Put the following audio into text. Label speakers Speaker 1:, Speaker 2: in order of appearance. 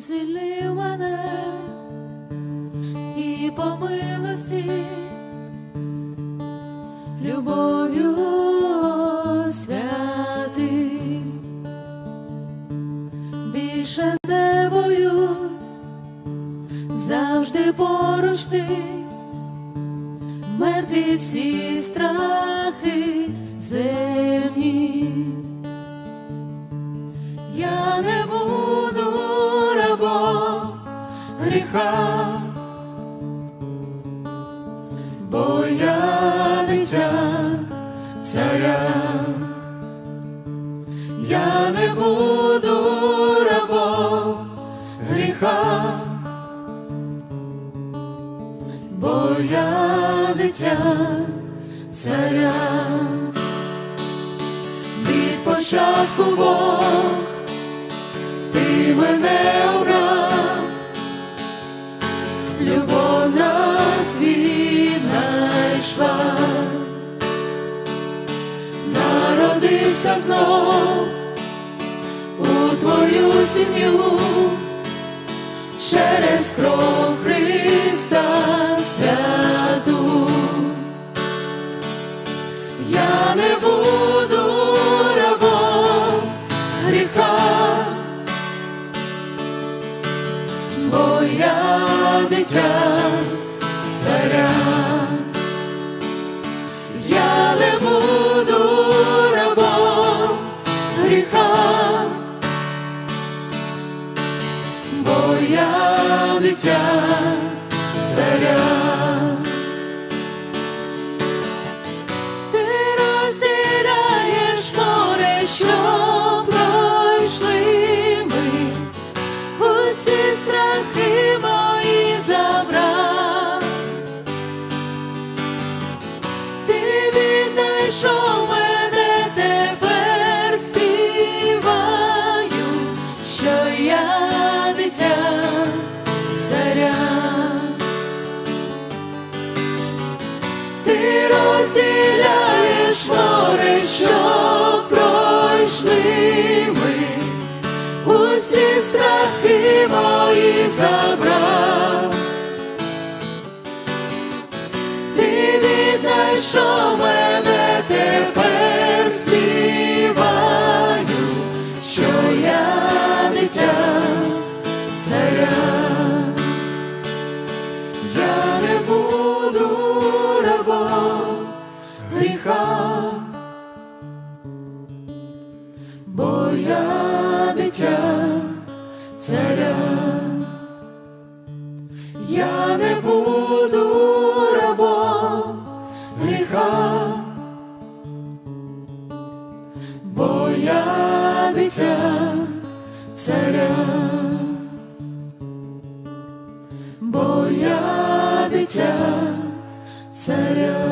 Speaker 1: звільнив мене і по милості любов'ю святий, більше не боюсь, завжди поруч ти, мертві всі страхи земні. Я не гріха, бо я дитя царя, я не буду рабом гріха, бо я дитя царя, від початку Бог ти мене обрав, любов на світ найшла, народився знов у твою сім'ю через кров Христа святу. Я не буду бо я дитя царя, я не буду рабом гріха, бо я дитя царя. Розділяєш море, що гріха, бо я дитя царя. Я не буду рабом гріха, бо я дитя царя бо я дитя царя.